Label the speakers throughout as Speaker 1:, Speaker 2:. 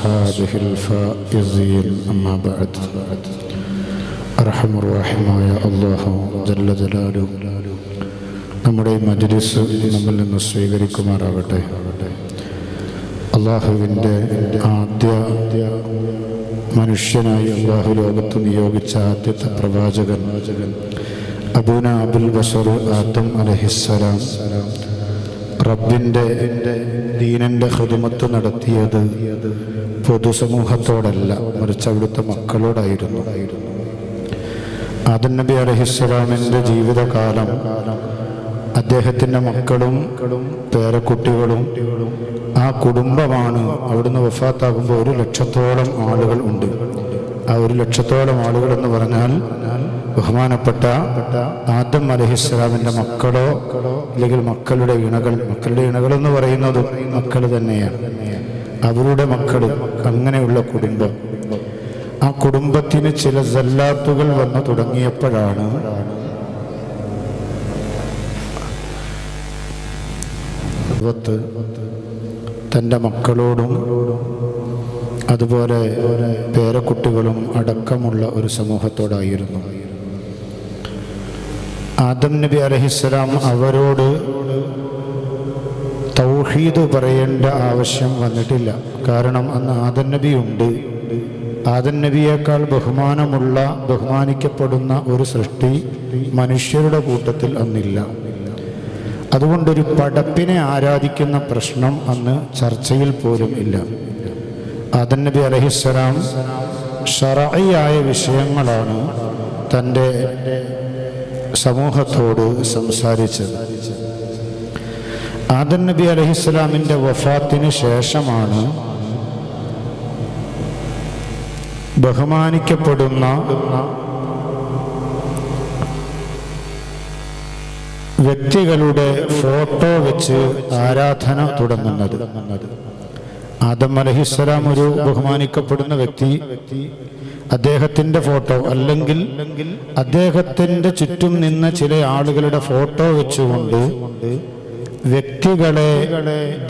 Speaker 1: أصحابه الفائزين أما بعد അർഹമുറാഹിമായ അള്ളാഹു ജല്ല ജലാലു നമ്മുടെ ഈ മജ്ലിസ് നമ്മിൽ നിന്ന് സ്വീകരിക്കുമാറാകട്ടെ അള്ളാഹുവിൻ്റെ ആദ്യ മനുഷ്യനായി അള്ളാഹു ലോകത്ത് നിയോഗിച്ച ആദ്യത്തെ പ്രവാചകൻ അബൂന അബുൽ ബസർ ആദം അലഹിസ്സലാം റബ്ബിന്റെ ദീനന്റെ ഹൃദമത്ത് നടത്തിയത് പൊതുസമൂഹത്തോടല്ല മറിച്ച് അവിടുത്തെ മക്കളോടായിരുന്നു. ആദം നബി അലഹിസ്സലാമിന്റെ ജീവിതകാലം അദ്ദേഹത്തിന്റെ മക്കളും പേരക്കുട്ടികളും ആ കുടുംബമാണ് അവിടുന്ന് വഫാത്താകുമ്പോൾ ഒരു ലക്ഷത്തോളം ആളുകൾ ഉണ്ട്. ആ ഒരു ലക്ഷത്തോളം ആളുകൾ എന്ന് പറഞ്ഞാൽ ബഹുമാനപ്പെട്ട ആദം അലഹിസ്ലാമിന്റെ മക്കളോ അല്ലെങ്കിൽ മക്കളുടെ ഇണകൾ മക്കളുടെ ഇണകൾ എന്ന് പറയുന്നത് മക്കൾ തന്നെയാണ്. അവരുടെ മക്കൾ അങ്ങനെയുള്ള കുടുംബം. ആ കുടുംബത്തിന് ചില സല്ലാത്തുകൾ വന്നു തുടങ്ങിയപ്പോഴാണ് തന്റെ മക്കളോടും അതുപോലെ പേരക്കുട്ടികളും അടക്കമുള്ള ഒരു സമൂഹത്തോടായിരുന്നു. ആദം നബി അലഹിസ്സലാം അവരോട് തൗഹീദ് പറയേണ്ട ആവശ്യം വന്നിട്ടില്ല. കാരണം അന്ന് ആദം നബി ഉണ്ട്. ആദൻ നബിയേക്കാൾ ബഹുമാനമുള്ള ബഹുമാനിക്കപ്പെടുന്ന ഒരു സൃഷ്ടി മനുഷ്യരുടെ കൂട്ടത്തിൽ അന്നില്ല. അതുകൊണ്ടൊരു പടപ്പിനെ ആരാധിക്കുന്ന പ്രശ്നം അന്ന് ചർച്ചയിൽ പോലും ഇല്ല. ആദൻ നബി അലഹിസ്സലാം ഷറായിയായ വിഷയങ്ങളാണ് തന്റെ സമൂഹത്തോട് സംസാരിച്ചത് ആദൻ നബി അലഹിസ്ലാമിന്റെ വഫാത്തിന് ശേഷമാണ് ബഹുമാനിക്കപ്പെടുന്ന വ്യക്തികളുടെ ഫോട്ടോ വെച്ച് ആരാധന തുടങ്ങുന്നത്. ആദം അലഹിസ്സലാം ഒരു ബഹുമാനിക്കപ്പെടുന്ന വ്യക്തി അദ്ദേഹത്തിന്റെ ഫോട്ടോ അല്ലെങ്കിൽ അദ്ദേഹത്തിന്റെ ചുറ്റും നിന്ന ചില ആളുകളുടെ ഫോട്ടോ വെച്ചുകൊണ്ട് വ്യക്തികളെ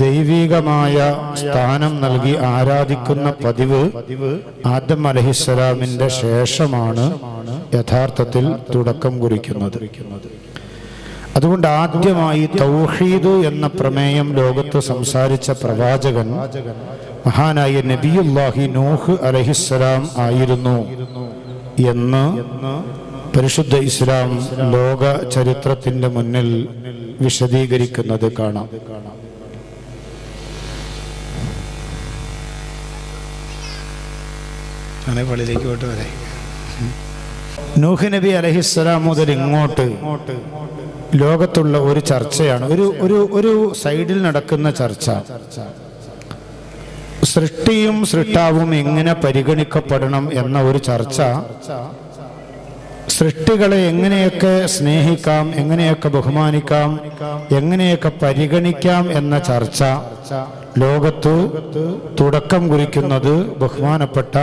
Speaker 1: ദൈവികമായ സ്ഥാനം നൽകി ആരാധിക്കുന്ന പതിവ് ആദം അലഹിസ്സലാമിന്റെ ശേഷമാണ് യഥാർത്ഥത്തിൽ തുടക്കം കുറിക്കുന്നത്. അതുകൊണ്ട് ആദ്യമായി തൗഹീദ് എന്ന പ്രമേയം ലോകത്ത് സംസാരിച്ച പ്രവാചകൻ മഹാനായ നബിയുല്ലാഹി നൂഹ് അലഹിസ്സലാം ആയിരുന്നു എന്ന് പരിശുദ്ധ ഇസ്ലാം ലോക ചരിത്രത്തിന്റെ മുന്നിൽ വിശദീകരിക്കുന്നത് കാണാം.
Speaker 2: പള്ളിയിലേക്ക് വരെ.
Speaker 1: നൂഹ് നബി അലഹിസ്സലാം മുതൽ ഇങ്ങോട്ട് ലോകത്തുള്ള ഒരു ചർച്ചയാണ്. ഒരു ഒരു ഒരു സൈഡിൽ നടക്കുന്ന ചർച്ച. സൃഷ്ടിയും സൃഷ്ടാവും എങ്ങനെ പരിഗണിക്കപ്പെടണം എന്ന ഒരു ചർച്ച. സൃഷ്ടികളെ എങ്ങനെയൊക്കെ സ്നേഹിക്കാം എങ്ങനെയൊക്കെ ബഹുമാനിക്കാം എങ്ങനെയൊക്കെ പരിഗണിക്കാം എന്ന ചർച്ച. ലോകത്ത് തുടക്കം കുറിക്കുന്നത് ബഹുമാനപ്പെട്ട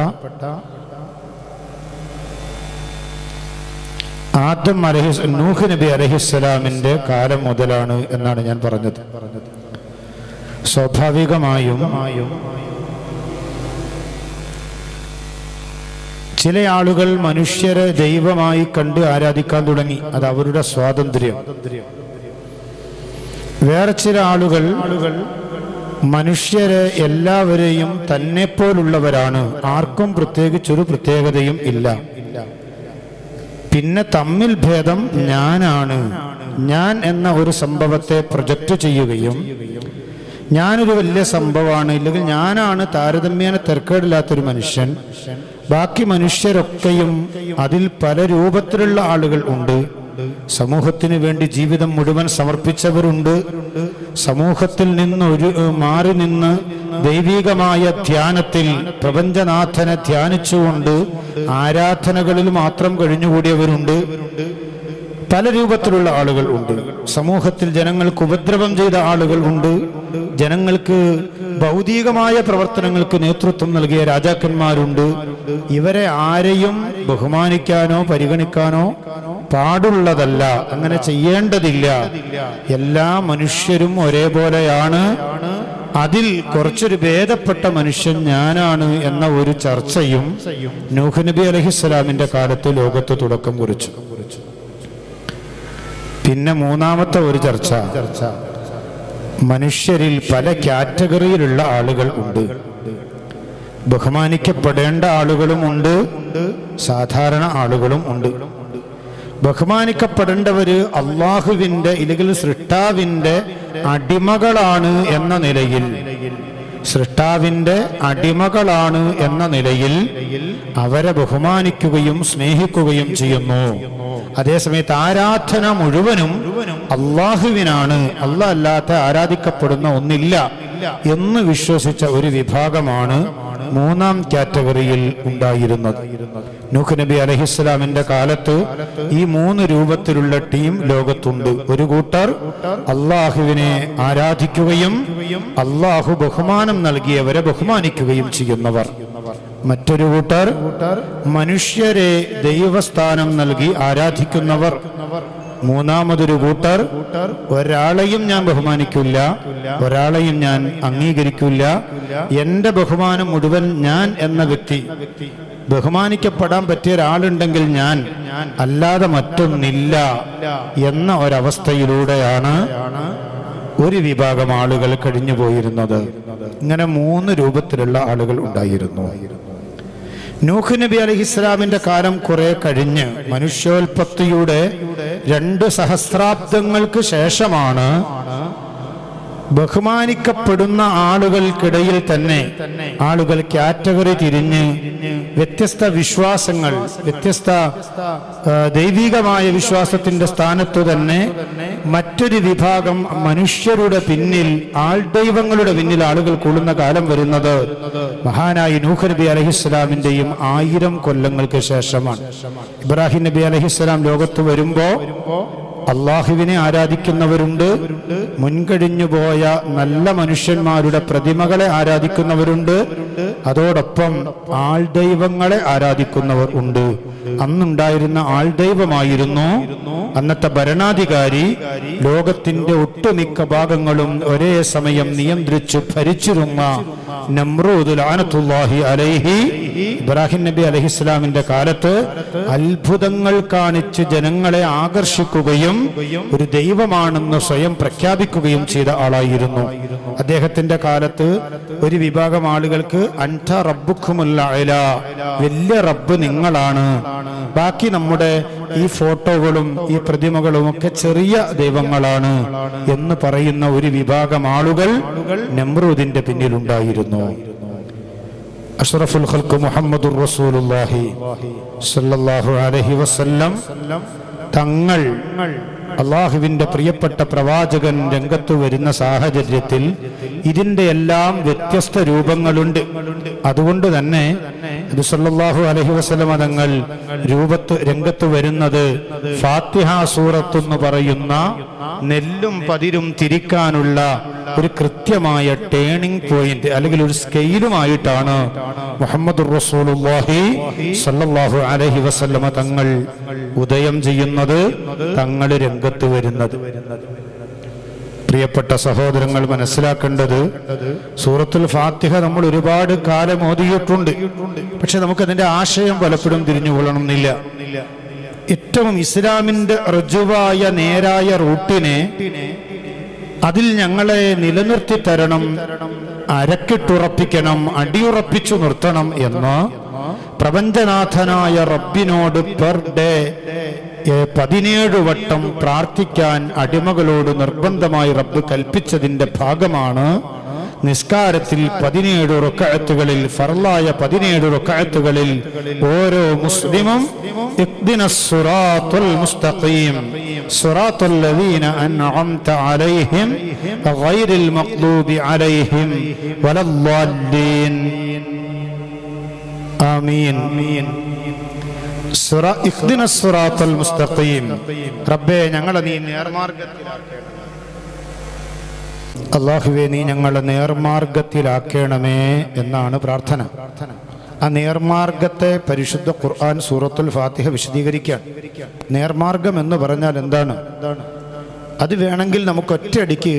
Speaker 1: ആദം അലഹി നൂഹ് നബി അലഹിസ്സലാമിന്റെ കാലം മുതലാണ് എന്നാണ് ഞാൻ പറഞ്ഞത്. സ്വാഭാവികമായും ചില ആളുകൾ മനുഷ്യരെ ദൈവമായി കണ്ട് ആരാധിക്കാൻ തുടങ്ങി. അത് അവരുടെ സ്വാതന്ത്ര്യം. വേറെ ചില ആളുകൾ മനുഷ്യരെ എല്ലാവരെയും തന്നെ പോലുള്ളവരാണ് ആർക്കും പ്രത്യേകിച്ചൊരു പ്രത്യേകതയും ഇല്ല. പിന്നെ തമ്മിൽ ഭേദം ഞാനാണ്. ഞാൻ എന്ന ഒരു സംഭവത്തെ പ്രൊജക്റ്റ് ചെയ്യുകയും ഞാനൊരു വലിയ സംഭവമാണ്. ഇല്ലെങ്കിൽ ഞാനാണ് താരതമ്യേന തിരക്കേടില്ലാത്തൊരു മനുഷ്യൻ. ബാക്കി മനുഷ്യരൊക്കെയും അതിൽ പല രൂപത്തിലുള്ള ആളുകൾ ഉണ്ട്. സമൂഹത്തിന് വേണ്ടി ജീവിതം മുഴുവൻ സമർപ്പിച്ചവരുണ്ട്. സമൂഹത്തിൽ നിന്ന് ഒരു മാറി നിന്ന് ദൈവികമായ ധ്യാനത്തിൽ പ്രപഞ്ചനാഥനെ ധ്യാനിച്ചുകൊണ്ട് ആരാധനകളിൽ മാത്രം കഴിഞ്ഞുകൂടിയവരുണ്ട്. പല രൂപത്തിലുള്ള ആളുകൾ ഉണ്ട്. സമൂഹത്തിൽ ജനങ്ങൾക്ക് ഉപദ്രവം ചെയ്ത ആളുകൾ ഉണ്ട്. ജനങ്ങൾക്ക് ഭൗതികമായ പ്രവർത്തനങ്ങൾക്ക് നേതൃത്വം നൽകിയ രാജാക്കന്മാരുണ്ട്. ഇവരെ ആരെയും ബഹുമാനിക്കാനോ പരിഗണിക്കാനോ പാടുള്ളതല്ല. അങ്ങനെ ചെയ്യേണ്ടതില്ല. എല്ലാ മനുഷ്യരും ഒരേപോലെയാണ്. അതിൽ കുറച്ചൊരു ഭേദപ്പെട്ട മനുഷ്യൻ ഞാനാണ് എന്ന ഒരു ചർച്ചയും നൂഹ് നബി അലഹിസ്സലാമിന്റെ കാലത്ത് ലോകത്ത് തുടക്കം കുറിച്ചു. പിന്നെ മൂന്നാമത്തെ ഒരു ചർച്ച. മനുഷ്യരിൽ പല കാറ്റഗറിയിലുള്ള ആളുകൾ ഉണ്ട്. ബഹുമാനിക്കപ്പെടേണ്ട ആളുകളും ഉണ്ട്. സാധാരണ ആളുകളും ഉണ്ട്. ബഹുമാനിക്കപ്പെടേണ്ടവര് അള്ളാഹുവിന്റെ ഇല്ലെങ്കിൽ സൃഷ്ടാവിന്റെ അടിമകളാണ് എന്ന നിലയിൽ. സൃഷ്ടാവിന്റെ അടിമകളാണ് എന്ന നിലയിൽ അവരെ ബഹുമാനിക്കുകയും സ്നേഹിക്കുകയും ചെയ്യുന്നു. അതേസമയത്ത് ആരാധന മുഴുവനും അള്ളാഹുവിനാണ്. അല്ല അല്ലാത്ത ആരാധിക്കപ്പെടുന്ന ഒന്നില്ല എന്ന് വിശ്വസിച്ച ഒരു വിഭാഗമാണ് മൂന്നാം കാറ്റഗറിയിൽ ഉണ്ടായിരുന്നത്. നൂഹ് നബി അലഹിസ്ലാമിന്റെ കാലത്ത് ഈ മൂന്ന് രൂപത്തിലുള്ള ടീം ലോകത്തുണ്ട്. ഒരു കൂട്ടർ അള്ളാഹുവിനെ ആരാധിക്കുകയും അള്ളാഹു ബഹുമാനം നൽകിയവരെ ബഹുമാനിക്കുകയും ചെയ്യുന്നവർ. മറ്റൊരു കൂട്ടർ മനുഷ്യരെ ദൈവസ്ഥാനം നൽകി ആരാധിക്കുന്നവർ. മൂന്നാമതൊരു കൂട്ടർ ഒരാളെയും ഞാൻ ബഹുമാനിക്കില്ല ഒരാളെയും ഞാൻ അംഗീകരിക്കില്ല. എന്റെ ബഹുമാനം മുഴുവൻ ഞാൻ എന്ന വ്യക്തി. ബഹുമാനിക്കപ്പെടാൻ പറ്റിയ ഒരാളുണ്ടെങ്കിൽ ഞാൻ അല്ലാതെ മറ്റൊന്നില്ല എന്ന ഒരവസ്ഥയിലൂടെയാണ് ഒരു വിഭാഗം ആളുകൾ കഴിഞ്ഞു പോയിരുന്നത് ഇങ്ങനെ മൂന്ന് രൂപത്തിലുള്ള ആളുകൾ ഉണ്ടായിരുന്നു. നൂഹ് നബി അലഹി ഇസ്ലാമിന്റെ കാലം കുറെ കഴിഞ്ഞ് മനുഷ്യോൽപത്തിയുടെ രണ്ട് സഹസ്രാബ്ദങ്ങൾക്ക് ശേഷമാണ് ബഹുമാനിക്കപ്പെടുന്ന ആളുകൾക്കിടയിൽ തന്നെ ആളുകൾ കാറ്റഗറി തിരിഞ്ഞ് വ്യത്യസ്ത വിശ്വാസങ്ങൾ വ്യത്യസ്ത ദൈവികമായ വിശ്വാസത്തിന്റെ സ്ഥാനത്തു തന്നെ മറ്റൊരു വിഭാഗം മനുഷ്യരുടെ പിന്നിൽ ആൾ ദൈവങ്ങളുടെ പിന്നിൽ ആളുകൾ കൊള്ളുന്ന കാലം വരുന്നത്. മഹാനായി നൂഹ് നബി അലഹിസ്ലാമിന്റെയും ആയിരം കൊല്ലങ്ങൾക്ക് ശേഷമാണ്. ഇബ്രാഹിം നബി അലഹിസ്ലാം ലോകത്ത് വരുമ്പോ അള്ളാഹുവിനെ ആരാധിക്കുന്നവരുണ്ട്. മുൻകഴിഞ്ഞു പോയ നല്ല മനുഷ്യന്മാരുടെ പ്രതിമകളെ ആരാധിക്കുന്നവരുണ്ട്. അതോടൊപ്പം ആൾദൈവങ്ങളെ ആരാധിക്കുന്നവർ ഉണ്ട്. അന്നുണ്ടായിരുന്ന ആൾ ആൾദൈവമായിരുന്നു അന്നത്തെ ഭരണാധികാരി ലോകത്തിന്റെ ഒട്ടുമിക്ക ഭാഗങ്ങളും ഒരേ സമയം നിയന്ത്രിച്ചു ഭരിച്ചിരുന്ന അലൈഹി ഇബ്രാഹിം നബി അലഹിസ്ലാമിന്റെ കാലത്ത് അത്ഭുതങ്ങൾ കാണിച്ച് ജനങ്ങളെ ആകർഷിക്കുകയും ഒരു ദൈവമാണെന്ന് സ്വയം പ്രഖ്യാപിക്കുകയും ചെയ്ത ആളായിരുന്നു. അദ്ദേഹത്തിന്റെ കാലത്ത് ഒരു വിഭാഗം ആളുകൾക്ക് അൻഠ റബ്ബുഖുമുല്ല വലിയ റബ്ബ് നിങ്ങളാണ്. ബാക്കി നമ്മുടെ ഈ ഫോട്ടോകളും ഈ പ്രതിമകളും ഒക്കെ ചെറിയ ദൈവങ്ങളാണ് എന്ന് പറയുന്ന ഒരു വിഭാഗം ആളുകൾ നെമ്രൂദിന്റെ പിന്നിലുണ്ടായിരുന്നു. അഷ്റഫുൽ ഖൽക്ക് മുഹമ്മദുർ റസൂലുള്ളാഹി സല്ലല്ലാഹു അലൈഹി വസല്ലം തങ്ങൾ അള്ളാഹുവിന്റെ പ്രിയപ്പെട്ട പ്രവാചകൻ രംഗത്ത് വരുന്ന സാഹചര്യത്തിൽ ഇതിന്റെ എല്ലാം വ്യത്യസ്ത രൂപങ്ങളുണ്ട്. അതുകൊണ്ട് തന്നെ അലഹി വസല്ലമ തങ്ങൾ രൂപത്ത് രംഗത്ത് വരുന്നത് ഫാത്തിഹ എന്ന് പറയുന്ന നെല്ലും പതിരും തിരിക്കാനുള്ള ഒരു കൃത്യമായ ടേണിംഗ് പോയിന്റ് അല്ലെങ്കിൽ ഒരു സ്കെയിലുമായിട്ടാണ് മുഹമ്മദ് റസൂലുള്ളാഹി സല്ലല്ലാഹു അലൈഹി വസല്ലമ തങ്ങൾ ഉദയം ചെയ്യുന്നത് തങ്ങൾ രംഗത്ത് വരുന്നത്. പ്രിയപ്പെട്ട സഹോദരങ്ങൾ മനസ്സിലാക്കേണ്ടത് സൂറത്തുൽ ഫാത്തിഹ നമ്മൾ ഒരുപാട് കാലം ഓതിയിട്ടുണ്ട്. പക്ഷെ നമുക്കതിന്റെ ആശയം പലപ്പോഴും തിരിഞ്ഞുകൊള്ളണമെന്നില്ല ഏറ്റവും ഇസ്ലാമിന്റെ ഋജുവായ നേരായ റൂട്ടിനെ അതിൽ ഞങ്ങളെ നിലനിർത്തി തരണം അരക്കിട്ടുറപ്പിക്കണം അടിയുറപ്പിച്ചു നിർത്തണം എന്ന് പ്രപഞ്ചനാഥനായ റബ്ബിനോട് പെർ ഡേ പതിനേഴ് വട്ടം പ്രാർത്ഥിക്കാൻ അടിമകളോട് നിർബന്ധമായി റബ്ബ് കൽപ്പിച്ചതിന്റെ ഭാഗമാണ് നിസ്കാരത്തിൽ പതിനേഴ് റുക്കഴത്തുകളിൽ ഫർലായ പതിനേഴ് റുക്കഴത്തുകളിൽ ഓരോ മുസ്ലിമും ആമീൻ. മുസ്തഖീം. റബ്ബേ ഞങ്ങളെ നീ അള്ളാഹുവെ നീ ഞങ്ങളെ നേർമാർഗത്തിലാക്കണമേ എന്നാണ് പ്രാർത്ഥന. ആ നേർമാർഗത്തെ പരിശുദ്ധ ഖുർആൻ സൂറത്തുൽ ഫാത്തിഹ വിശദീകരിക്കാൻ. നേർമാർഗം എന്ന് പറഞ്ഞാൽ എന്താണ്? അത് വേണമെങ്കിൽ നമുക്ക് ഒറ്റയടിക്ക്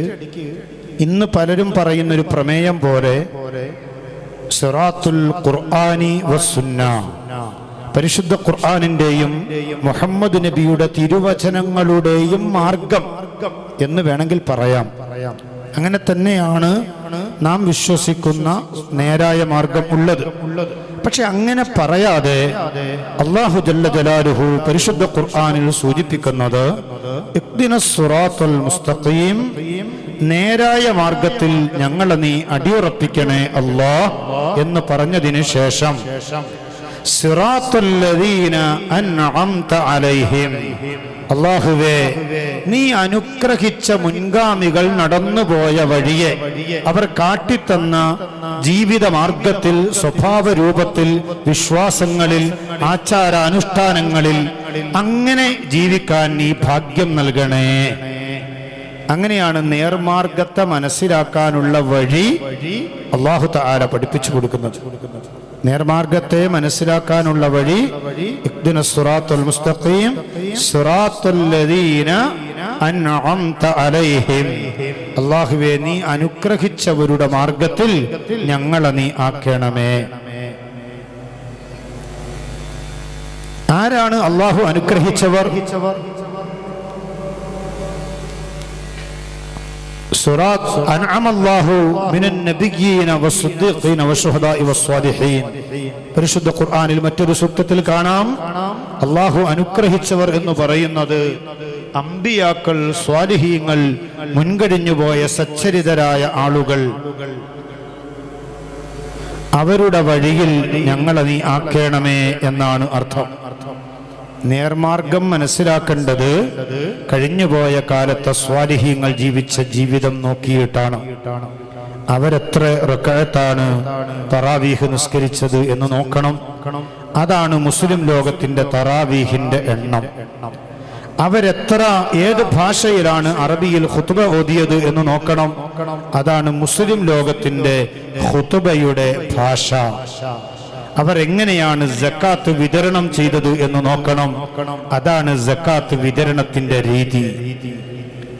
Speaker 1: ഇന്ന് പലരും പറയുന്ന ഒരു പ്രമേയം പോലെ സിറാത്തുൽ ഖുർആനി വസുന്ന പരിശുദ്ധ ഖുർആാനിന്റെയും മുഹമ്മദ് നബിയുടെ തിരുവചനങ്ങളുടെയും മാർഗം എന്ന് വേണമെങ്കിൽ പറയാം. അങ്ങനെ തന്നെയാണ് നാം വിശ്വസിക്കുന്ന നേരായ മാർഗം ഉള്ളത്. പക്ഷെ അങ്ങനെ പറയാതെ അള്ളാഹു ജല്ല ജലാലുഹു പരിശുദ്ധ ഖുർആാനിൽ സൂചിപ്പിക്കുന്നത് മുസ്തഖീം നേരായ മാർഗത്തിൽ ഞങ്ങളെ നീ അടിയുറപ്പിക്കണേ അല്ലാ എന്ന് പറഞ്ഞതിന് ശേഷം. അള്ളാഹുവേ നീ അനുഗ്രഹിച്ച മുൻഗാമികൾ നടന്നുപോയ വഴിയെ അവർ കാട്ടിത്തന്ന ജീവിത മാർഗത്തിൽ സ്വഭാവ രൂപത്തിൽ വിശ്വാസങ്ങളിൽ ആചാരാനുഷ്ഠാനങ്ങളിൽ അങ്ങനെ ജീവിക്കാൻ നീ ഭാഗ്യം നൽകണേ. അങ്ങനെയാണ് നേർമാർഗത്തെ മനസ്സിലാക്കാനുള്ള വഴി അള്ളാഹു താര പഠിപ്പിച്ചു കൊടുക്കുന്നത്. നേർമാർഗത്തെ മനസ്സിലാക്കാനുള്ള വഴി അള്ളാഹുവെ സിറാത്തുൽ മുസ്തഖീം അല്ലാഹുവേ നീ അനുഗ്രഹിച്ചവരുടെ മാർഗത്തിൽ ഞങ്ങളെ നീ ആക്കണമേ. ആരാണ് അള്ളാഹു അനുഗ്രഹിച്ചവർ? സുറാത്ത് അൻഅമ അല്ലാഹു മിനൻ നബിയ്യീന വസ്സിദ്ദീഖീന വശുഹദാഇ വസ്സാലിഹീൻ പരിശുദ്ധ ഖുർആനിൽ മറ്റൊരു സൂക്തത്തിൽ കാണാം. അള്ളാഹു അനുഗ്രഹിച്ചവർ എന്ന് പറയുന്നത് അമ്പിയാക്കൾ സ്വാലിഹീങ്ങൾ മുൻകഴിഞ്ഞുപോയ സച്ചരിതരായ ആളുകൾ. അവരുടെ വഴിയിൽ ഞങ്ങളെ നീ ആക്കേണമേ എന്നാണ് അർത്ഥം. നേർമാർഗം മനസ്സിലാക്കേണ്ടത് കഴിഞ്ഞുപോയ കാലത്തെ സ്വാലിഹ്യങ്ങൾ ജീവിച്ച ജീവിതം നോക്കിയിട്ടാണ്. അവരെത്ര റക്കായത്താണ് തറാവീഹ് നിസ്കരിച്ചത് എന്ന് നോക്കണം. അതാണ് മുസ്ലിം ലോകത്തിന്റെ തറാവീഹിന്റെ എണ്ണം. അവരെത്ര ഏത് ഭാഷയിലാണ് അറബിയിൽ ഹുത്തുബ ഓതിയത് എന്ന് നോക്കണം. അതാണ് മുസ്ലിം ലോകത്തിന്റെ ഹുത്തുബയുടെ ഭാഷ. അവർ എങ്ങനെയാണ് ജക്കാത്ത് വിതരണം ചെയ്തത് എന്ന് നോക്കണം. അതാണ് ജക്കാത്ത് വിതരണത്തിന്റെ രീതി.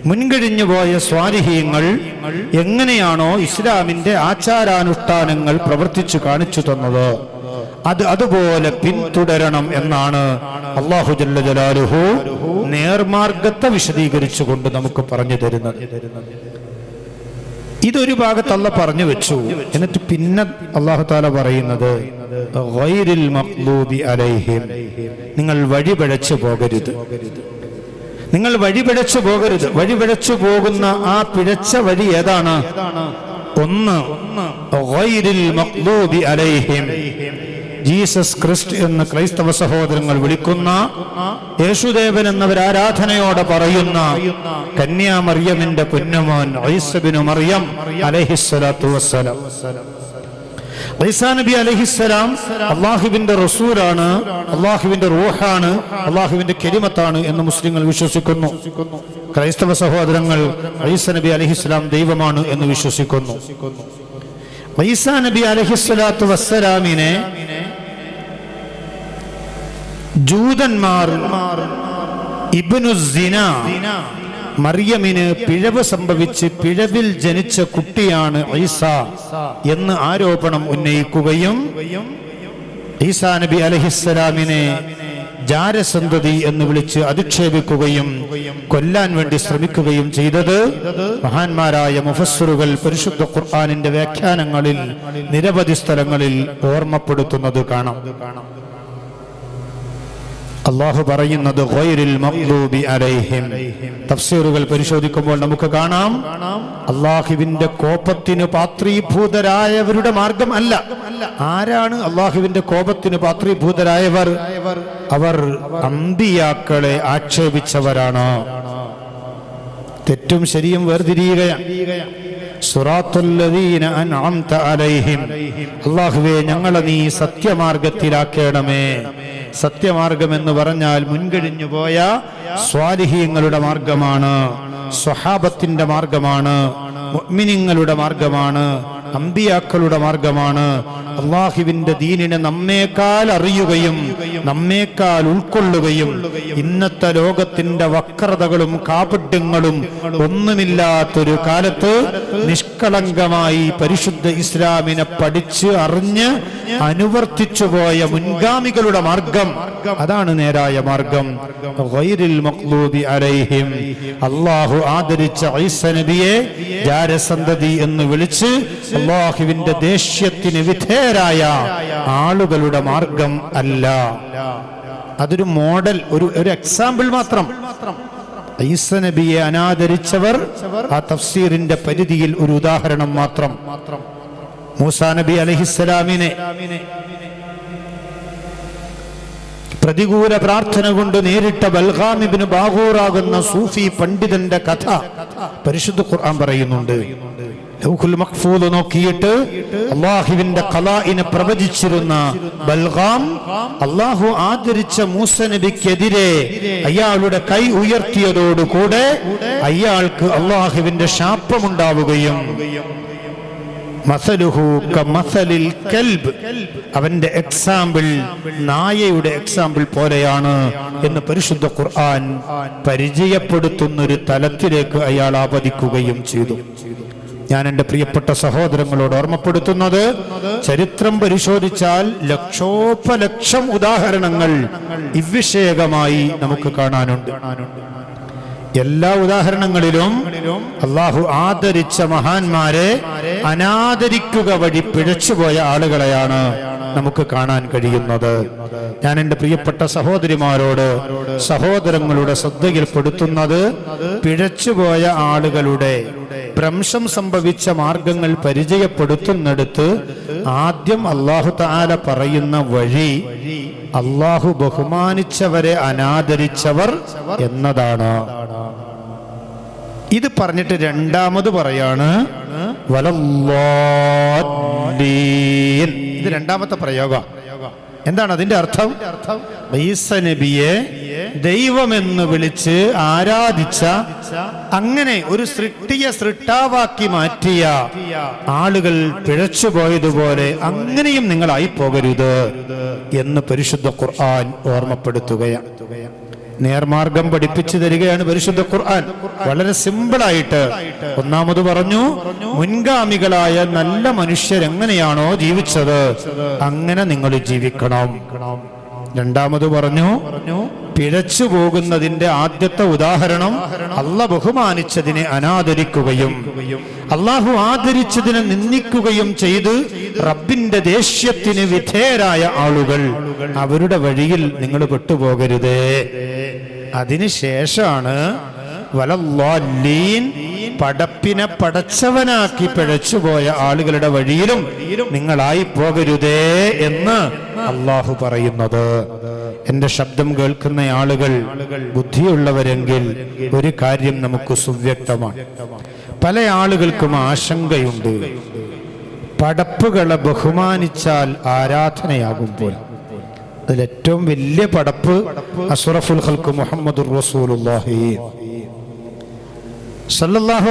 Speaker 1: മുൻകഴിഞ്ഞു പോയ സ്വാലിഹീങ്ങൾ എങ്ങനെയാണോ ഇസ്ലാമിന്റെ ആചാരാനുഷ്ഠാനങ്ങൾ പ്രവർത്തിച്ചു കാണിച്ചു തന്നത്. അത് അതുപോലെ പിന്തുടരണം എന്നാണ് അള്ളാഹു ജല്ല ജലാലുഹു നേർമാർഗത്തെ വിശദീകരിച്ചുകൊണ്ട് നമുക്ക് പറഞ്ഞു തരുന്നത്. ഇതൊരു ഭാഗത്ത് പറഞ്ഞു വെച്ചു. എന്നിട്ട് പിന്നെ അള്ളാഹു താല പറയുന്നത് അലൈഹിം. നിങ്ങൾ വഴിപിഴച്ചു പോകരുത്. നിങ്ങൾ വഴിപിഴച്ചു പോകരുത്. വഴിപിഴച്ചു പോകുന്ന ആ പിഴച്ച വഴി ഏതാണ്? ഒന്ന് അലൈഹിം. ജീസസ് ക്രിസ്റ്റ് എന്ന് ക്രൈസ്തവ സഹോദരങ്ങൾ വിളിക്കുന്ന യേശുദേവൻ എന്നവർ ആരാധനയോടെ പറയുന്ന കന്യാമറിയമിന്റെ പുന്നമോൻ ഐസബിനു മറിയം അലഹിസ്വലാത്തു വസ്സലാം. നബി അലഹിസ്സലാം അള്ളാഹുവിന്റെ റസൂലാണ് അള്ളാഹുവിന്റെ റൂഹാണ് അള്ളാഹുവിന്റെ കെരിമത്താണ് എന്ന് മുസ്ലിങ്ങൾ വിശ്വസിക്കുന്നു. ക്രൈസ്തവ സഹോദരങ്ങൾ ഐസ നബി അലഹിസ്സലാം ദൈവമാണ് എന്ന് വിശ്വസിക്കുന്നു. നബി അലഹിസ്വലാത്തു വസ്സലാമിനെ ജൂതന്മാർ ഇബ്നു മറിയമിന് പിഴവ് സംഭവിച്ച് പിഴവിൽ ജനിച്ച കുട്ടിയാണ് ഐസ എന്ന് ആരോപണം ഉന്നയിക്കുകയും ഈസാ നബി അലഹിസ്സലാമിനെ ജാരസന്തതി എന്ന് വിളിച്ച് അധിക്ഷേപിക്കുകയും കൊല്ലാൻ വേണ്ടി ശ്രമിക്കുകയും ചെയ്തത് മഹാന്മാരായ മുഫസ്സറുകൾ പരിശുദ്ധ ഖുർആാനിന്റെ വ്യാഖ്യാനങ്ങളിൽ നിരവധി സ്ഥലങ്ങളിൽ ഓർമ്മപ്പെടുത്തുന്നത് കാണാം. അള്ളാഹു പറയുന്നത് തഫ്സീറുകൾ പരിശോധിക്കുമ്പോൾ നമുക്ക് കാണാം. അള്ളാഹുവിന്റെ കോപത്തിന് പാത്രീഭൂതരായവരുടെ മാർഗം അല്ല. ആരാണ് അള്ളാഹുവിന്റെ കോപത്തിന് പാത്രീഭൂതരായവർ? അവർ അമ്പിയാക്കളെ ആക്ഷേപിച്ചവരാണോ. തെറ്റും ശരിയും വേർതിരിയുകയാണ്. അല്ലാഹുവേ ഞങ്ങളെ നീ സത്യമാർഗത്തിലാക്കേണമേ. സത്യമാർഗം എന്ന് പറഞ്ഞാൽ മുൻകഴിഞ്ഞു പോയ സ്വാലിഹീങ്ങളുടെ മാർഗമാണ് സ്വഹാബത്തിന്റെ മാർഗമാണ് മുഅ്മിനീങ്ങളുടെ മാർഗമാണ് അമ്പിയാക്കളുടെ മാർഗമാണ്. അള്ളാഹുവിന്റെ ദീനിനെ നമ്മേക്കാൾ അറിയുകയും നമ്മേക്കാൾ ഉൾക്കൊള്ളുകയും ഇന്നത്തെ ലോകത്തിന്റെ വക്രതകളും കാപട്യങ്ങളും ഒന്നുമില്ലാത്തൊരു കാലത്ത് നിഷ്കളങ്കമായി പരിശുദ്ധ ഇസ്ലാമിനെ പഠിച്ച് അറിഞ്ഞ് അനുവർത്തിച്ചു പോയ മുൻഗാമികളുടെ മാർഗം അതാണ് നേരായ മാർഗം. അലൈഹിം. അള്ളാഹു ആദരിച്ച ഈസ നബിയെ ജാരസന്തതി എന്ന് വിളിച്ച് അള്ളാഹുവിന്റെ ദേഷ്യത്തിന് വിധേയരായ ആളുകളുടെ മാർഗം അല്ല. അതൊരു മോഡൽ ഒരു ഒരു എക്സാമ്പിൾ മാത്രം. ഈസ നബിയെ അനാദരിച്ചവർ ആ തഫ്സീറിന്റെ പരിധിയിൽ ഒരു ഉദാഹരണം മാത്രം. മൂസാ നബി അലഹിസ്സലാമിനെ പ്രതികൂല പ്രാർത്ഥന കൊണ്ട് നേരിട്ട ബൽഗാമിബിന് ബാഹൂറാകുന്ന സൂഫി പണ്ഡിതന്റെ കഥ പരിശുദ്ധ ഖുർആൻ പറയുന്നുണ്ട്. ലൗഹുൽ മഖ്ഫൂദ് നോക്കിയിട്ട് അള്ളാഹുവിന്റെ കലാഇനെ പ്രവചിച്ചിരുന്ന ബൽഗാം അള്ളാഹു ആദരിച്ച മൂസ നബിക്കെതിരെ അയാളുടെ കൈ ഉയർത്തിയതോടുകൂടെ അയാൾക്ക് അള്ളാഹുവിന്റെ ശാപമുണ്ടാവുകയും അവന്റെ എക്സാമ്പിൾ നായയുടെ എക്സാമ്പിൾ പോലെയാണ് എന്ന് പരിശുദ്ധ ഖുർആൻ പരിചയപ്പെടുത്തുന്ന ഒരു തലത്തിലേക്ക് അയാൾ ആപതിക്കുകയും ചെയ്തു. ഞാൻ എന്റെ പ്രിയപ്പെട്ട സഹോദരങ്ങളോട് ഓർമ്മപ്പെടുത്തുന്നത് ചരിത്രം പരിശോധിച്ചാൽ ലക്ഷോപലക്ഷം ഉദാഹരണങ്ങൾ ഇവിഷയകമായി നമുക്ക് കാണാനുണ്ട്. എല്ലാ ഉദാഹരണങ്ങളിലും അള്ളാഹു ആദരിച്ച മഹാന്മാരെ അനാദരിക്കുക വഴി പിഴച്ചുപോയ ആളുകളെയാണ് നമുക്ക് കാണാൻ കഴിയുന്നത് ഞാൻ എന്റെ പ്രിയപ്പെട്ട സഹോദരിമാരോട് സഹോദരങ്ങളുടെ ശ്രദ്ധയിൽപ്പെടുത്തുന്നത് പിഴച്ചുപോയ ആളുകളുടെ ഭ്രംശം സംഭവിച്ച മാർഗങ്ങൾ പരിചയപ്പെടുത്തുന്നിടത്ത് ആദ്യം അള്ളാഹു താല പറയുന്ന വഴി അള്ളാഹു ബഹുമാനിച്ചവരെ അനാദരിച്ചവർ എന്നതാണ് ഇത് പറഞ്ഞിട്ട് രണ്ടാമത് പറയാണ് വലല്ലാദ്ദീൻ. ഇത് രണ്ടാമത്തെ പ്രയോഗം. എന്താണ് അതിന്റെ അർത്ഥം? ഈസ നബിയെ ദൈവമെന്ന് വിളിച്ച് ആരാധിച്ച അങ്ങനെ ഒരു സൃഷ്ടിയെ സൃഷ്ടാവാക്കി മാറ്റിയ ആളുകൾ പിഴച്ചുപോയതുപോലെ അങ്ങനെയും നിങ്ങളായി പോകരുത് എന്ന് പരിശുദ്ധ ഖുർആൻ ഓർമ്മപ്പെടുത്തുകയാണ്. നേർമാർഗം പഠിപ്പിച്ചു തരികയാണ് പരിശുദ്ധ ഖുർആൻ. വളരെ സിമ്പിളായിട്ട് ഒന്നാമത് പറഞ്ഞു മുൻഗാമികളായ നല്ല മനുഷ്യരെങ്ങനെയാണോ ജീവിച്ചത് അങ്ങനെ നിങ്ങൾ ജീവിക്കണം. രണ്ടാമത് പറഞ്ഞു പറഞ്ഞു പിഴച്ചു പോകുന്നതിന്റെ ആദ്യത്തെ ഉദാഹരണം അല്ല ബഹുമാനിച്ചതിനെ അനാദരിക്കുകയും അള്ളാഹു ആദരിച്ചതിനെ നിന്ദിക്കുകയും ചെയ്ത് റബ്ബിന്റെ ദേഷ്യത്തിന് വിധേയരായ ആളുകൾ അവരുടെ വഴിയിൽ നിങ്ങൾ പെട്ടുപോകരുതേ. അതിനുശേഷമാണ് വലല്ലോല്ലീൻ പടപ്പിനെ പടച്ചവനാക്കി പിഴച്ചുപോയ ആളുകളുടെ വഴിയിലും നിങ്ങളായി പോകരുതേ എന്ന് അള്ളാഹു പറയുന്നത്. എന്റെ ശബ്ദം കേൾക്കുന്ന ആളുകൾ ബുദ്ധിയുള്ളവരെങ്കിൽ ഒരു കാര്യം നമുക്ക് സുവ്യക്തമാണ്. പല ആളുകൾക്കും ആശങ്കയുണ്ട്. പടപ്പുകളെ ബഹുമാനിച്ചാൽ ആരാധനയാകുമ്പോൾ. അതിലേറ്റവും വലിയ പടപ്പ് അസുറഫുൽ ഹൽക്ക് മുഹമ്മദ്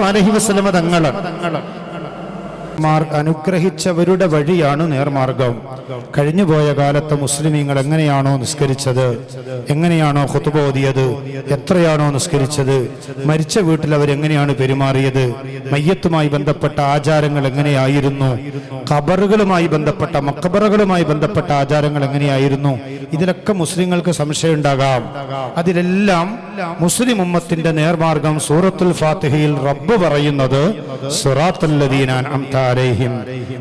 Speaker 1: അലൈഹി വസല്ലമ തങ്ങളാണ് അനുഗ്രഹിച്ചവരുടെ വഴിയാണ് നേർമാർഗം. കഴിഞ്ഞുപോയ കാലത്തെ മുസ്ലിമീങ്ങൾ എങ്ങനെയാണോ നിസ്കരിച്ചത്? എങ്ങനെയാണോ ഓതിയത്? എത്രയാണോ നിസ്കരിച്ചത്? മരിച്ച വീട്ടിൽ അവരെങ്ങനെയാണ് പെരുമാറിയത്? മയ്യത്തുമായി ബന്ധപ്പെട്ട ആചാരങ്ങൾ എങ്ങനെയായിരുന്നു? ഖബറുകളുമായി ബന്ധപ്പെട്ട മക്കബറുകളുമായി ബന്ധപ്പെട്ട ആചാരങ്ങൾ എങ്ങനെയായിരുന്നു? ഇതിലൊക്കെ മുസ്ലിങ്ങൾക്ക് സംശയം ഉണ്ടാകാം അതിലെല്ലാം മുസ്ലിം ഉമ്മത്തിന്റെ നേർമാർഗം സൂറത്തുൽ ഫാത്തിഹയിൽ റബ്ബ് പറയുന്നത് സുറാത്തല്ലദീനാൻ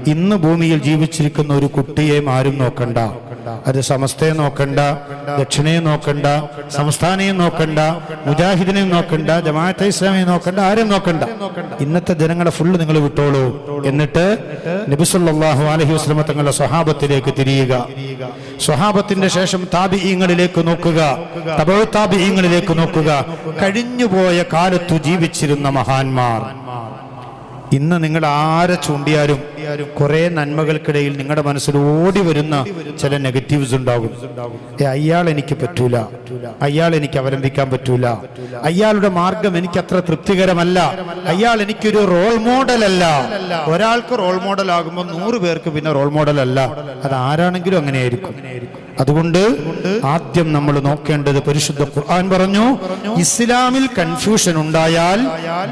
Speaker 1: ഇന്ന് ഭൂമിയിൽ ജീവിച്ചിരിക്കുന്ന ഒരു കുട്ടിയെ ആരും നോക്കണ്ട. അത് സമസ്തയെ നോക്കണ്ട ദക്ഷിണയെ നോക്കണ്ട സംസ്ഥാനയും നോക്കണ്ട മുജാഹിദിനെയും നോക്കണ്ട ജമാഅത്തെ ഇസ്ലാമിയെ നോക്കണ്ട ആരും നോക്കണ്ട. ഇന്നത്തെ ജനങ്ങളെ ഫുള്ള് നിങ്ങൾ വിട്ടോളൂ. എന്നിട്ട് നബിസുല്ലാഹു അലഹി വസ്ലമ തങ്ങളുടെ സ്വഹാബത്തിലേക്ക് തിരിയുക. സ്വഹാബത്തിന്റെ ശേഷം താബിഈങ്ങളിലേക്ക് നോക്കുക. തബോ താബിഈങ്ങളിലേക്ക് നോക്കുക. കഴിഞ്ഞുപോയ കാലത്തു ജീവിച്ചിരുന്ന മഹാന്മാർ. ഇന്ന് നിങ്ങൾ ആരെ ചൂണ്ടിയാലും കുറെ നന്മകൾക്കിടയിൽ നിങ്ങളുടെ മനസ്സിൽ ഓടി വരുന്ന ചില നെഗറ്റീവ്സ് ഉണ്ടാകും. അയാൾ എനിക്ക് പറ്റൂല. അയാൾ എനിക്ക് അവലംബിക്കാൻ പറ്റൂല. അയാളുടെ മാർഗം എനിക്ക് അത്ര തൃപ്തികരമല്ല. അയാൾ എനിക്കൊരു റോൾ മോഡൽ അല്ല. ഒരാൾക്ക് റോൾ മോഡൽ ആകുമ്പോൾ നൂറ് പേർക്ക് പിന്നെ റോൾ മോഡൽ അല്ല. അത് ആരാണെങ്കിലും അങ്ങനെയായിരിക്കും. അതുകൊണ്ട് ആദ്യം നമ്മൾ നോക്കേണ്ടത് പരിശുദ്ധ ഖുർആൻ പറഞ്ഞു ഇസ്ലാമിൽ കൺഫ്യൂഷൻ ഉണ്ടായാൽ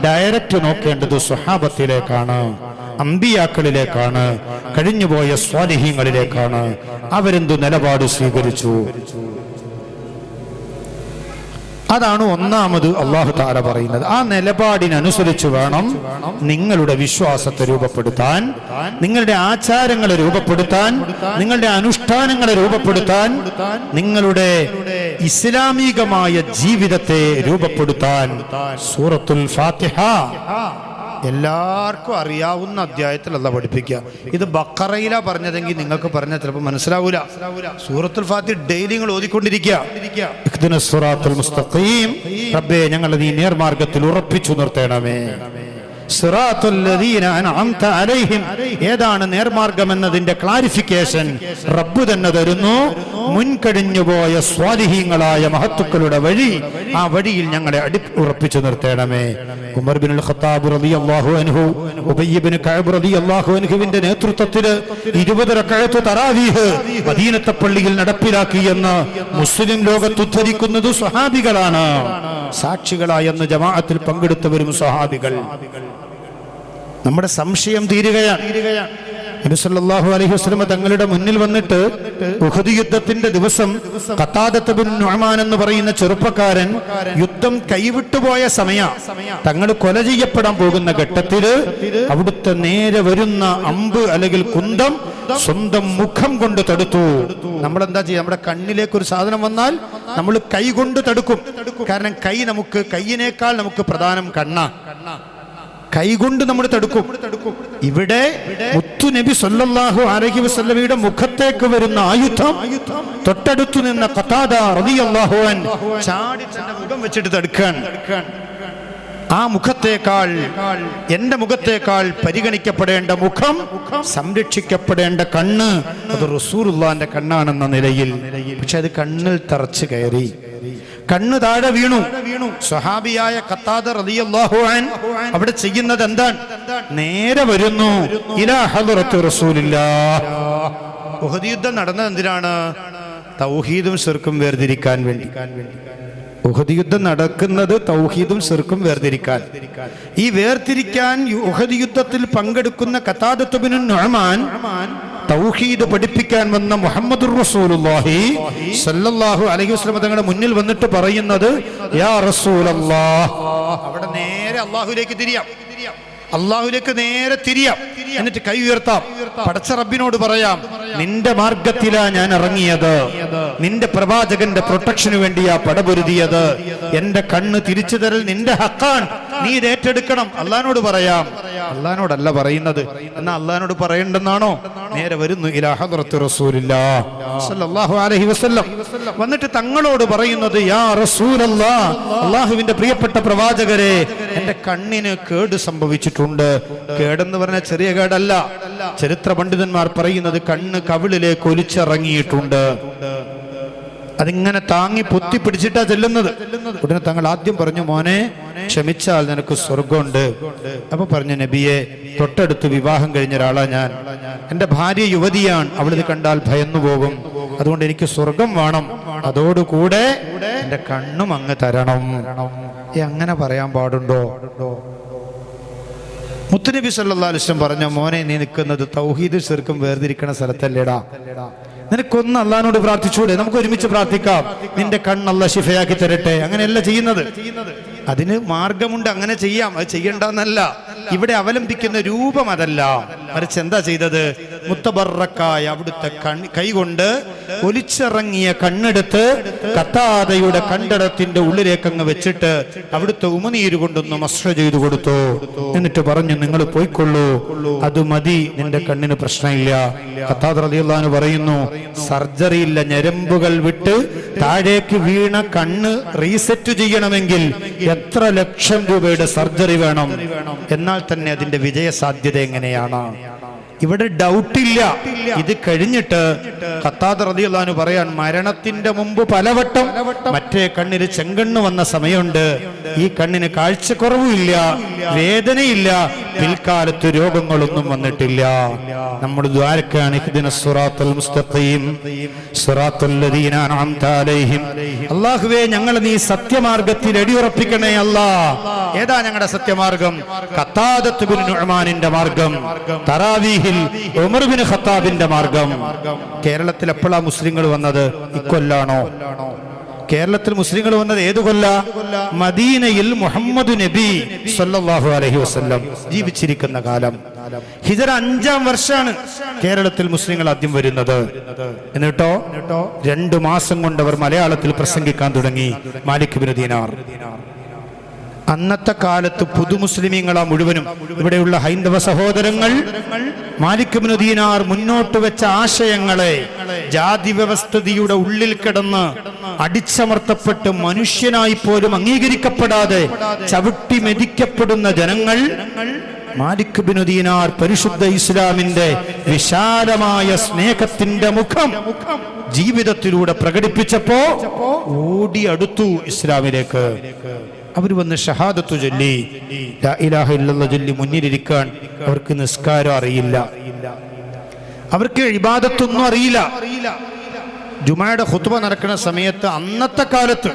Speaker 1: ഡയറക്റ്റ് നോക്കേണ്ടത് സ്വഹാബത്തിലേക്കാണ്. അമ്പിയാക്കളിലേക്കാണ് കഴിഞ്ഞുപോയ സ്വാലിഹ്യങ്ങളിലേക്കാണ് അവരെന്തു നിലപാട് സ്വീകരിച്ചു? അതാണ് ഒന്നാമത് അള്ളാഹു താര പറയുന്നത്. ആ നിലപാടിനനുസരിച്ച് വേണം നിങ്ങളുടെ വിശ്വാസത്തെ രൂപപ്പെടുത്താൻ നിങ്ങളുടെ ആചാരങ്ങളെ രൂപപ്പെടുത്താൻ നിങ്ങളുടെ അനുഷ്ഠാനങ്ങളെ രൂപപ്പെടുത്താൻ നിങ്ങളുടെ ഇസ്ലാമികമായ ജീവിതത്തെ രൂപപ്പെടുത്താൻ. സൂറത്തുൽ ഫാത്തിഹ. എല്ലാവർക്കും അറിയാവുന്ന അധ്യായത്തിൽ അല്ല പഠിപ്പിക്കുക. ഇത് ബക്കറയില പറഞ്ഞതെങ്കിൽ നിങ്ങൾക്ക് പറഞ്ഞാൽ ചിലപ്പോൾ മനസ്സിലാവൂല. സൂറത്തുൽ ഫാത്തി ഡെയിലി നിങ്ങൾ ഓതിക്കൊണ്ടിരിക്കുക. ഞങ്ങളെ നീ നേർമാർഗത്തിൽ ഉറപ്പിച്ചു നിർത്തണമേ. അലൈഹിം. ഏതാണ് നേർമാർഗം എന്നതിന്റെ ക്ലാരിഫിക്കേഷൻ റബ്ബു തന്നെ തരുന്നു. മുൻകഴിഞ്ഞുപോയ സ്വാലിഹീങ്ങളായ മഹത്തുക്കളുടെ വഴി ആ വഴിയിൽ ഞങ്ങളെ അടി ഉറപ്പിച്ചു നിർത്തേണമേ. ഉമർ ബിൻ ഖത്താബ് റളിയല്ലാഹു അൻഹു ഉബയ്യ ബിൻ കഅബ് റളിയല്ലാഹു അൻഹുവിന്റെ നേതൃത്വത്തിൽ ഇരുപത് റക്അത്ത് തറാവീഹ് മദീനത്തെ പള്ളിയിൽ നടപ്പിലാക്കിയെന്ന് മുസ്ലിം ലോകത്ത് ഉദ്ധരിക്കുന്നത് സ്വഹാബികളാണ്. സാക്ഷികളായെന്ന് ജമാഅത്തിൽ പങ്കെടുത്തവരും സ്വഹാബികൾ. നമ്മുടെ സംശയം തീരുകയാണ്. നബി സല്ലല്ലാഹു അലൈഹി വസല്ലമ തങ്ങളുടെ മുന്നിൽ വന്നിട്ട് ഉഹദ് യുദ്ധത്തിന്റെ ദിവസം കത്താദത്ത് ബിൻ നുഹമാൻ എന്ന് പറയുന്ന ചെറുപ്പക്കാരൻ യുദ്ധം കൈവിട്ടുപോയ സമയ. തങ്ങൾ കൊല ചെയ്യപ്പെടാൻ പോകുന്ന ഘട്ടത്തിൽ അവിടുത്തെ നേരെ വരുന്ന അമ്പ് അല്ലെങ്കിൽ കുന്തം സ്വന്തം മുഖം കൊണ്ട് തടുത്തു. നമ്മൾ എന്താ ചെയ്യുക? നമ്മുടെ കണ്ണിലേക്ക് ഒരു സാധനം വന്നാൽ നമ്മൾ കൈ കൊണ്ട് തടുക്കും. കാരണം കൈ നമുക്ക് കൈയിനേക്കാൾ നമുക്ക് പ്രധാനം കണ്ണ. കൈകൊണ്ട് നമ്മൾ തടുക്കും. ഇവിടെ മുത്തു നബി സല്ലല്ലാഹു അലൈഹി വസല്ലമയുടെ മുഖത്തേക്ക് വരുന്ന ആയുധം തൊട്ടടുത്തു നിന്ന റളിയല്ലാഹു അൻ ചാടി തന്റെ മുഖം വെച്ചിട്ട് തടുക്കാൻ. ആ മുഖത്തേക്കാൾ എന്റെ മുഖത്തേക്കാൾ പരിഗണിക്കപ്പെടേണ്ട മുഖം സംരക്ഷിക്കപ്പെടേണ്ട കണ്ണ് അത് റസൂറുല്ലാന്റെ കണ്ണാണെന്ന നിലയിൽ. പക്ഷെ അത് കണ്ണിൽ തറച്ചു കയറി. കണ്ണ് താഴെ വീണു. സ്വഹാബിയായ ഖത്താദ റളിയല്ലാഹു അൻ അവിടെ ചെയ്യുന്നത് എന്താണ്? നേരെ വരുന്നു. ഇലാ ഹദ്റത്ത് റസൂലില്ലാഹ് ഉഹദ് യുദ്ധം നടന്നത് എന്തിനാണ്? തൗഹീദും ശിർക്കും വേർതിരിക്കാൻ വേണ്ടി. ഉഹദ് യുദ്ധം നടക്കുന്നത് തൗഹീദും ശിർക്കും വേർതിരിക്കാൻ. ഈ വേർതിരിക്കാൻ ഉഹദ് യുദ്ധത്തിൽ പങ്കെടുക്കുന്ന കത്താദത്തുബിനു നൊഹമാൻ തൗഹീദ് പഠിപ്പിക്കാൻ വന്ന മുഹമ്മദ് റസൂലുള്ളാഹി സല്ലല്ലാഹു അലൈഹി വസല്ലം തങ്ങളുടെ മുന്നിൽ വന്നിട്ട് പറയുന്നത് യാ റസൂലല്ലാഹ്. അവിടെ നേരെ അല്ലാഹുവിലേക്ക് തിരിയാം. അള്ളാഹുലേക്ക് നേരെ തിരിയാം. എന്നിട്ട് കൈ ഉയർത്താം. പടച്ച റബ്ബിനോട് പറയാം നിന്റെ മാർഗത്തിലാ ഞാൻ ഇറങ്ങിയത്. നിന്റെ പ്രവാചകന്റെ പ്രൊട്ടക്ഷന് വേണ്ടിയാ പടപൊരുതിയത്. എന്റെ കണ്ണ് തിരിച്ചു തരൽ നിന്റെ ഹക്കാൻ നീ ഇത് ഏറ്റെടുക്കണം. അള്ളഹാനോട് പറയാം അള്ളഹാനോടല്ല പറയുന്നത്. എന്നാ അള്ളഹാനോട് പറയണ്ടെന്നാണോ? നേരെ വരുന്നു വന്നിട്ട് തങ്ങളോട് പറയുന്നത് യാ അള്ളാഹുവിന്റെ പ്രിയപ്പെട്ട പ്രവാചകരെ എന്റെ കണ്ണിന് കേട് സംഭവിച്ചിട്ടുണ്ട്. കേടെന്ന് പറഞ്ഞ ചെറിയ കേടല്ല. ചരിത്ര പണ്ഡിതന്മാർ പറയുന്നത് കണ്ണ് കവിളിലേക്ക് ഒലിച്ചിറങ്ങിയിട്ടുണ്ട്. അതിങ്ങനെ താങ്ങി പൊത്തി പിടിച്ചിട്ടാ ചെല്ലുന്നത്. ഉടനെ തങ്ങൾ ആദ്യം പറഞ്ഞു മോനെ ക്ഷമിച്ചാൽ നിനക്ക് സ്വർഗമുണ്ട് അപ്പൊ പറഞ്ഞു നബിയെ തൊട്ടടുത്ത് വിവാഹം കഴിഞ്ഞ ഒരാളാ ഞാൻ. എന്റെ ഭാര്യ യുവതിയാണ്. അവളിത് കണ്ടാൽ ഭയന്നു പോകും. അതുകൊണ്ട് എനിക്ക് സ്വർഗം വേണം. അതോടുകൂടെ എന്റെ കണ്ണും അങ്ങ് തരണം. അങ്ങനെ പറയാൻ പാടുണ്ടോ? മുത്തുനബി അലൈഹി വസല്ലം പറഞ്ഞ മോനെ നീ നിൽക്കുന്നത് തൗഹീദ് ശിർക്കും വേർതിരിക്കണ സ്ഥലത്തല്ലേടാ. നിനക്കൊന്ന് അള്ളഹാനോട് പ്രാർത്ഥിച്ചൂടെ നമുക്ക് ഒരുമിച്ച് പ്രാർത്ഥിക്കാം. നിന്റെ കണ്ണല്ല ശിഫയാക്കി തരട്ടെ. അങ്ങനെയല്ല ചെയ്യുന്നത്. അതിന് മാർഗമുണ്ട്. അങ്ങനെ ചെയ്യാം. അത് ചെയ്യണ്ടെന്നല്ല ഇവിടെ അവലംബിക്കുന്ന രൂപം അതല്ല. മറിച്ച് എന്താ ചെയ്തത്? മുത്തബറക്കായ അവിടുത്തെ കൈകൊണ്ട് ഒലിച്ചിറങ്ങിയ കണ്ണെടുത്ത് കത്താതയുടെ കണ്ടടത്തിന്റെ ഉള്ളിലേക്ക് അങ്ങ് വെച്ചിട്ട് അവിടുത്തെ ഉമനീര് കൊണ്ടൊന്ന് മസ്ര ചെയ്തു കൊടുത്തു. എന്നിട്ട് പറഞ്ഞു നിങ്ങൾ പോയിക്കൊള്ളൂ. അത് മതി. നിന്റെ കണ്ണിന് പ്രശ്നമില്ല. കത്താദ് റളിയല്ലാഹു പറയുന്നു സർജറി ഇല്ല ഞരമ്പുകൾ വിട്ട് താഴേക്ക് വീണ കണ്ണ് റീസെറ്റ് ചെയ്യണമെങ്കിൽ എത്ര ലക്ഷം രൂപയുടെ സർജറി വേണം? എന്നാൽ തന്നെ അതിന്റെ വിജയ സാധ്യത എങ്ങനെയാണ്? ഇവിടെ ഡൗട്ടില്ല ഇത് കഴിഞ്ഞിട്ട് ഖത്താദ് റളിയല്ലാഹു പറയാൻ മരണത്തിന്റെ മുമ്പ് പലവട്ടം മറ്റേ കണ്ണിന് ചെങ്കണ്ണ് വന്ന സമയമുണ്ട്. ഈ കണ്ണിന് കാഴ്ചക്കുറവുമില്ല വേദനയില്ല. പിൽക്കാലത്ത് രോഗങ്ങളൊന്നും വന്നിട്ടില്ല. നമ്മൾ ദ്വാരക്കാണ്. അള്ളാഹുവേ ഞങ്ങൾ നീ സത്യമാർഗത്തിൽ അടിയുറപ്പിക്കണേ അല്ല. ഏതാ ഞങ്ങളുടെ സത്യമാർഗം? കത്താദത്ത് ബിൻ നുഅ്മാനിന്റെ മാർഗം. തറാവീഹിൽ ഉമർ ബിൻ ഖത്താബിന്റെ മാർഗം. കേരളത്തിൽ എപ്പോഴാ മുസ്ലിങ്ങൾ വന്നത്? ഇക്കൊല്ലാണോ കേരളത്തിൽ മുസ്ലിങ്ങൾ വന്നത് ഏത് കൊല്ല? മദീനയിൽ മുഹമ്മദ് നബി സല്ലാഹു അലഹി വസല്ലം ജീവിച്ചിരിക്കുന്ന കാലം. ഹിജറ അഞ്ചാം വർഷമാണ് കേരളത്തിൽ മുസ്ലിങ്ങൾ ആദ്യം വരുന്നത്. എന്നിട്ടോ? രണ്ടു മാസം കൊണ്ട് അവർ മലയാളത്തിൽ പ്രസംഗിക്കാൻ തുടങ്ങി. മാലിക് ബിനുദീനാർ ദീനാർ. അന്നത്തെ കാലത്ത് പുതുമുസ്ലിമീങ്ങളാ മുഴുവനും ഇവിടെയുള്ള ഹൈന്ദവ സഹോദരങ്ങൾ മാലിക് ബിൻ ദീനാർ മുന്നോട്ട് വെച്ച ആശയങ്ങളെ ജാതി വ്യവസ്ഥിതിയുടെ ഉള്ളിൽ കിടന്ന് അടിച്ചമർത്തപ്പെട്ട് മനുഷ്യനായി പോലും അംഗീകരിക്കപ്പെടാതെ ചവിട്ടി മെതിക്കപ്പെടുന്ന ജനങ്ങൾ മാലിക് പരിശുദ്ധ ഇസ്ലാമിന്റെ വിശാലമായ സ്നേഹത്തിന്റെ മുഖം ജീവിതത്തിലൂടെ പ്രകടിപ്പിച്ചപ്പോ ഓടി അടുത്തു ഇസ്ലാമിലേക്ക്. അവർ വന്ന് ഷഹാദത്തു ചൊല്ലി. ഇലാഹ ചൊല്ലി മുന്നിലിരിക്കാൻ അവർക്ക് നിസ്കാരം അറിയില്ല. അവർക്ക് ഇബാദത്തൊന്നും അറിയില്ല. ജുമായുടെ ഖുത്ബ നടക്കുന്ന സമയത്ത് അന്നത്തെ കാലത്ത്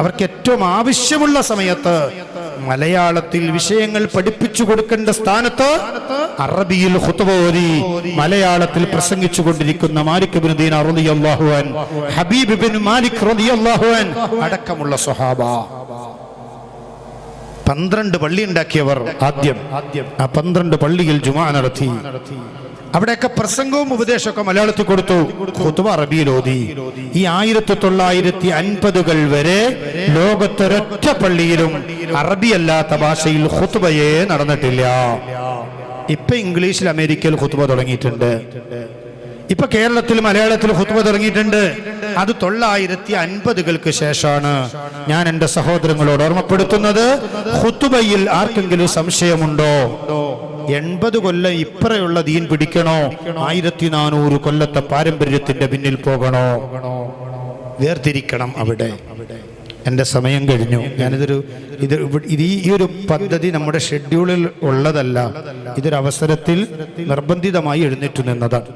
Speaker 1: അവർക്ക് ഏറ്റവും ആവശ്യമുള്ള സമയത്ത് മലയാളത്തിൽ വിഷയങ്ങൾ പഠിപ്പിച്ചു കൊടുക്കേണ്ട സ്ഥാനത്ത് അറബിയിൽ ഓതി മലയാളത്തിൽ പ്രസംഗിച്ചു കൊണ്ടിരിക്കുന്ന മാലിക് അൻ ഹബീബ് ബിൻ മാലിക് റളിയല്ലാഹു അടക്കമുള്ള സ്വഹാബ. പന്ത്രണ്ട് പള്ളി ഉണ്ടാക്കിയവർ ആദ്യം. ആ പന്ത്രണ്ട് പള്ളിയിൽ ജുമാ നടത്തി. അവിടെയൊക്കെ പ്രസംഗവും ഉപദേശമൊക്കെ മലയാളത്തിൽ കൊടുത്തു. ഖുത്ബ അറബിയിൽ ഓതി. ഈ ആയിരത്തി തൊള്ളായിരത്തി അൻപതുകൾ വരെ ലോകത്തൊരൊറ്റ പള്ളിയിലും അറബിയല്ലാത്ത ഭാഷയിൽ ഹുത്തുബയെ നടന്നിട്ടില്ല. ഇപ്പൊ ഇംഗ്ലീഷിൽ അമേരിക്കയിൽ ഖുത്ബ തുടങ്ങിയിട്ടുണ്ട്. ഇപ്പൊ കേരളത്തിൽ മലയാളത്തിൽ ഹുത്വ തുടങ്ങിയിട്ടുണ്ട്. അത് തൊള്ളായിരത്തി അൻപതുകൾക്ക് ശേഷമാണ് ഞാൻ എന്റെ സഹോദരങ്ങളോട് ഓർമ്മപ്പെടുത്തുന്നത്. ഹുത്തുബയിൽ ആർക്കെങ്കിലും സംശയമുണ്ടോ? എൺപത് കൊല്ലം ഇപ്പറയുള്ള ദീൻ പിടിക്കണോ? ആയിരത്തി നാനൂറ് കൊല്ലത്തെ പാരമ്പര്യത്തിന്റെ പിന്നിൽ പോകണോ? വേർതിരിക്കണം അവിടെ. എന്റെ സമയം കഴിഞ്ഞു. ഞാനിതൊരു ഇത് ഇത് ഈ ഈ ഒരു പദ്ധതി നമ്മുടെ ഷെഡ്യൂളിൽ ഉള്ളതല്ല. ഇതൊരു അവസരത്തിൽ നിർബന്ധിതമായി എഴുന്നേറ്റു നിന്നതാണ്.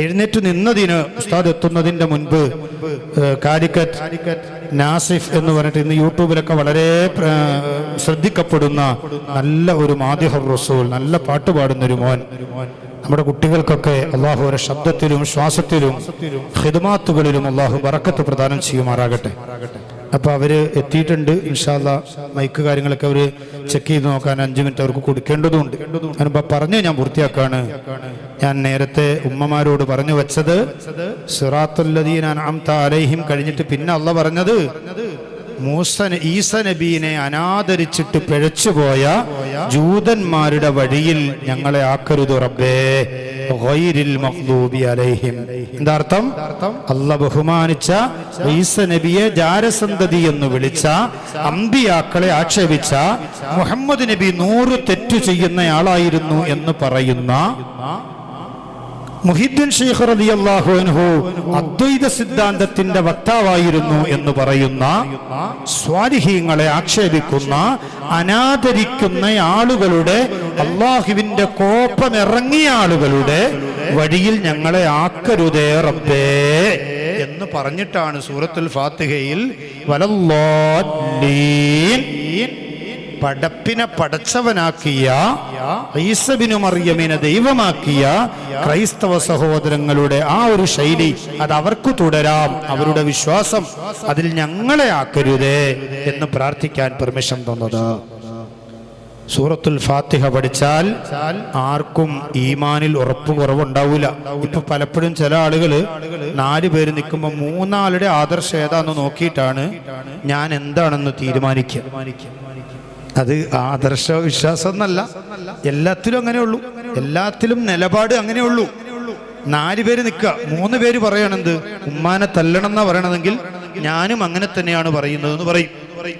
Speaker 1: എഴുന്നേറ്റ് നിന്നതിന് ഉസ്താദ് എത്തുന്നതിന്റെ മുൻപ് കാലിക്കറ്റ് നാസിഫ് എന്ന് പറഞ്ഞിട്ട് ഇന്ന് യൂട്യൂബിലൊക്കെ വളരെ ശ്രദ്ധിക്കപ്പെടുന്ന നല്ല ഒരു മാധ്യഹർ റസൂൽ നല്ല പാട്ട് പാടുന്ന ഒരു മോൻ. നമ്മുടെ കുട്ടികൾക്കൊക്കെ അള്ളാഹു ശബ്ദത്തിലും ശ്വാസത്തിലും ഹിദമാത്തുകളിലും അള്ളാഹു ബറക്കത്ത് പ്രദാനം ചെയ്യുമാറാകട്ടെ. അപ്പൊ അവർ എത്തിയിട്ടുണ്ട്. ഇൻഷാല്ല മൈക്ക് കാര്യങ്ങളൊക്കെ അവർ ചെക്ക് ചെയ്ത് നോക്കാൻ അഞ്ച് മിനിറ്റ് അവർക്ക് കൊടുക്കേണ്ടതുണ്ട്. ഞാനിപ്പോ പറഞ്ഞു ഞാൻ പൂർത്തിയാക്കാണ്. ഞാൻ നേരത്തെ ഉമ്മമാരോട് പറഞ്ഞു വെച്ചത് സിറാത്തുല്ലദീന അൻഅംത അലൈഹിം കഴിഞ്ഞിട്ട് പിന്നെ അള്ള പറഞ്ഞത്. മൂസ ഈസ നബീനെ അനാദരിച്ചിട്ട് പിഴച്ചുപോയ ജൂതന്മാരുടെ വഴിയിൽ ഞങ്ങളെ ആക്കരുത് റബ്ബേ. അലൈഹിം. എന്താർത്ഥം അല്ല ബഹുമാനിച്ച ഈസ നബിയെ ജാരസന്തതി എന്ന് വിളിച്ച അമ്പിയാക്കളെ ആക്ഷേപിച്ച മുഹമ്മദ് നബി നൂറ് തെറ്റു ചെയ്യുന്നയാളായിരുന്നു എന്ന് പറയുന്ന മുഹിദ്ദീൻ ഷെയ്ഖ് റളിയല്ലാഹു അൻഹു അദ്വൈത സിദ്ധാന്തത്തിന്റെ വക്താവായിരുന്നു എന്ന് പറയുന്ന സ്വാലിഹീങ്ങളെ ആക്ഷേപിക്കുന്ന അനാദരിക്കുന്ന ആളുകളുടെ അള്ളാഹുവിന്റെ കോപമിറങ്ങിയ ആളുകളുടെ വഴിയിൽ ഞങ്ങളെ ആക്കരുതേ റബ്ബേ എന്ന് പറഞ്ഞിട്ടാണ് സൂറത്തുൽ ഫാത്തിഹയിൽ വലല്ലാലീൻ പടപ്പിനെ പടച്ചവനാക്കിയ ഈസബിനു മറിയമിനെ ദൈവമാക്കിയ ക്രൈസ്തവ സഹോദരങ്ങളുടെ ആ ഒരു ശൈലി അത് അവർക്ക് തുടരാം. അവരുടെ വിശ്വാസം അതിൽ ഞങ്ങളെ ആക്കരുതേ എന്ന് പ്രാർത്ഥിക്കാൻ പെർമിഷൻ തന്നത്. സൂറത്തുൽ ഫാത്തിഹ പഠിച്ചാൽ ആർക്കും ഈമാനിൽ ഉറപ്പ് കുറവുണ്ടാവില്ല ഇപ്പൊ പലപ്പോഴും ചില ആളുകൾ നാല് പേര് നിൽക്കുമ്പോൾ മൂന്നാളുടെ ആദർശം ഏതാന്ന് നോക്കിയിട്ടാണ് ഞാൻ എന്താണെന്ന് തീരുമാനിക്കുക. അത് ആദർശ വിശ്വാസം എന്നല്ല എല്ലാത്തിലും അങ്ങനെ ഉള്ളൂ എല്ലാത്തിലും നിലപാട് അങ്ങനെ ഉള്ളൂ നാല് പേര് നിൽക്ക മൂന്ന് പേര് പറയണെന്ത്? ഉമ്മാനെ തല്ലണം എന്നാ പറയണതെങ്കിൽ ഞാനും അങ്ങനെ തന്നെയാണ് പറയുന്നത് എന്ന് പറയും.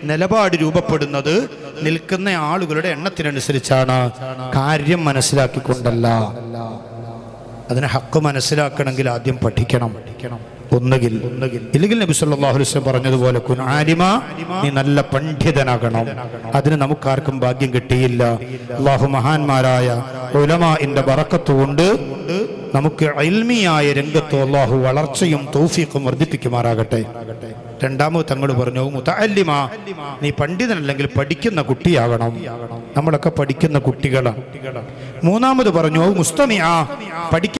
Speaker 1: നിലപാട് രൂപപ്പെടുന്നത് നിൽക്കുന്ന ആളുകളുടെ എണ്ണത്തിനനുസരിച്ചാണ്. കാര്യം മനസ്സിലാക്കിക്കൊണ്ടല്ല. അതിന് ഹക്ക് മനസ്സിലാക്കണമെങ്കിൽ ആദ്യം പഠിക്കണം. ഒന്നുകിൽ ഒന്നുകിൽ ഇല്ലെങ്കിൽ നബി സല്ലല്ലാഹു അലൈഹി വസല്ലം പറഞ്ഞതുപോലെ കുൻ ആലിമ നീ നല്ല പണ്ഡിതനാകണം. അതിന് നമുക്കാർക്കും ഭാഗ്യം കിട്ടിയില്ല. അള്ളാഹു മഹാന്മാരായ ഉലമാഇന്റെ ബറക്കത്ത് കൊണ്ട് നമുക്ക് ഇൽമിയായ രംഗത്ത് അള്ളാഹു വളർച്ചയും തൗഫീഖും വർദ്ധിപ്പിക്കുമാറാകട്ടെ. രണ്ടാമത് തങ്ങൾ പറഞ്ഞു മുത്തല്ലിമ നീ പണ്ഡിതനല്ലെങ്കിൽ പഠിക്കുന്ന കുട്ടിയാകണം. നമ്മളൊക്കെ പഠിക്കുന്ന കുട്ടികളാണ് മൂന്നാമത് പറഞ്ഞു മുസ്തമിയ പഠിക്ക